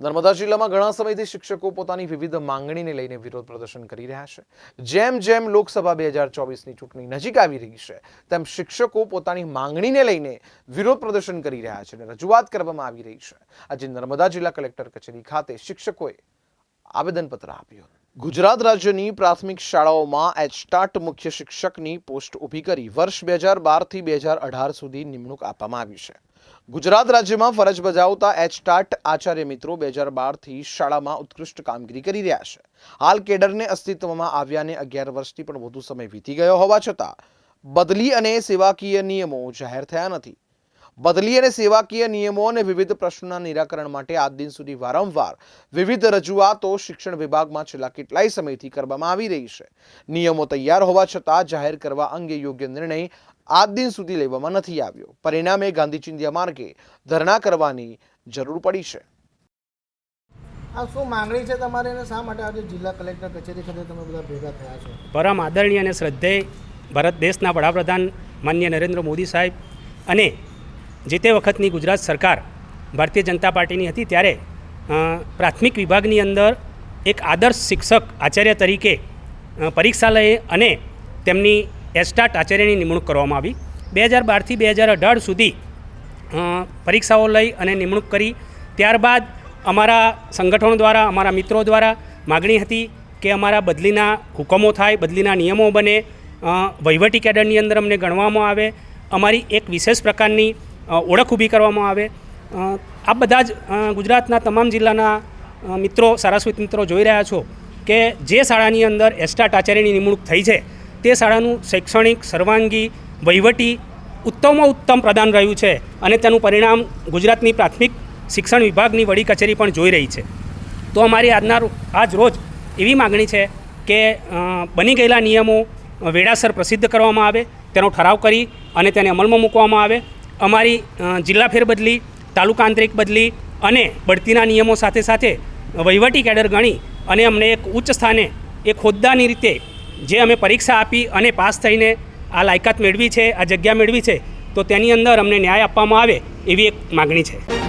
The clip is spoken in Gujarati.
નર્મદા જિલ્લામાં ઘણા સમયથી શિક્ષકો પોતાની વિવિધ માંગણીને લઈને વિરોધ પ્રદર્શન કરી રહ્યા છે. જેમ જેમ લોકસભા બે હજાર ચોવીસની ચૂંટણી નજીક આવી રહી છે, તેમ શિક્ષકો પોતાની માંગણીને લઈને વિરોધ પ્રદર્શન કરી રહ્યા છે અને રજૂઆત કરવામાં આવી રહી છે. આજે નર્મદા જિલ્લા કલેક્ટર કચેરી ખાતે શિક્ષકોએ આવેદનપત્ર આપ્યું. ગુજરાત રાજ્યની પ્રાથમિક શાળાઓમાં એચટાટ મુખ્ય શિક્ષકની પોસ્ટ ઊભી કરી વર્ષ બે હજાર બારથી બે હજાર અઢાર સુધી નિમણૂક આપવામાં આવી છે. ગુજરાત રાજ્યમાં ફરજ બજાવતા એચટાટ આચાર્ય મિત્રો બે હજાર બારથી શાળામાં ઉત્કૃષ્ટ કામગીરી કરી રહ્યા છે. હાલ કેડરને અસ્તિત્વમાં આવ્યાને અગિયાર વર્ષથી પણ વધુ સમય વીતી ગયો હોવા છતાં, બદલી અને સેવાકીય નિયમો જાહેર થયા નથી. બદલી અને સેવાકીય નિયમો અને વિવિધ પ્રશ્નોના નિરાકરણ માટે આજ દિન સુધી વારંવાર વિવિધ રજૂઆતો શિક્ષણ વિભાગમાં છેલ્લા કેટલાય સમયથી કરવામાં આવી રહી છે. નિયમો તૈયાર હોવા છતાં જાહેર કરવા અંગે યોગ્ય નિર્ણય આજ દિન સુધી લેવામાં નથી આવ્યો. પરિણામે ગાંધી ચિંધ્યા માર્ગે ધરણા કરવાની જરૂર પડી છે. આ શું માંગણી છે તમારે અને શા માટે આજે જિલ્લા કલેક્ટર કચેરી ખાતે તમે બધા ભેગા થયા છો? પરમ આદરણીય અને શ્રદ્ધેય ભારત દેશના વડાપ્રધાન માન્ય નરેન્દ્ર મોદી સાહેબ અને જે તે વખતની ગુજરાત સરકાર ભારતીય જનતા પાર્ટીની હતી ત્યારે પ્રાથમિક વિભાગની અંદર એક આદર્શ શિક્ષક આચાર્ય તરીકે પરીક્ષાલયે અને તેમની એસ્ટાટ આચાર્યની નિમણૂક કરવામાં આવી. બે હજાર બારથી બે હજાર અઢાર સુધી પરીક્ષાઓ લઈ અને નિમણૂક કરી. ત્યારબાદ અમારા સંગઠનો દ્વારા, અમારા મિત્રો દ્વારા માગણી હતી કે અમારા બદલીના હુકમો થાય, બદલીના નિયમો બને. વહીવટી કેડરની અંદર અમને ગણવામાં આવે. અમારી એક વિશેષ પ્રકારની ઓળખ ઊભી કરવામાં આવે. આ બધા જ ગુજરાતના તમામ જિલ્લાના મિત્રો સારસ્વત મિત્રો જોઈ રહ્યા છો કે જે શાળાની અંદર એસ્ટાટ આચાર્યની નિમણૂક થઈ છે, તે શાળાનું શૈક્ષણિક સર્વાંગી વહીવટી ઉત્તમમાં ઉત્તમ પ્રદાન રહ્યું છે અને તેનું પરિણામ ગુજરાતની પ્રાથમિક શિક્ષણ વિભાગની વડી કચેરી પણ જોઈ રહી છે. તો અમારી આજના આજ રોજ એવી માગણી છે કે બની ગયેલા નિયમો વેળાસર પ્રસિદ્ધ કરવામાં આવે, તેનો ઠરાવ કરી અને તેને અમલમાં મૂકવામાં આવે. અમારી જિલ્લા ફેરબદલી તાલુકા આંતરિક બદલી અને બઢતીના નિયમો સાથે સાથે વહીવટી કેડર ગણી અને અમને એક ઉચ્ચ સ્થાને, એક હોદ્દાની રીતે જે અમે પરીક્ષા આપી અને પાસ થઈને આ લાયકાત મેળવી છે, આ જગ્યા મેળવી છે, તો તેની અંદર અમને ન્યાય આપવામાં આવે એવી એક માગણી છે.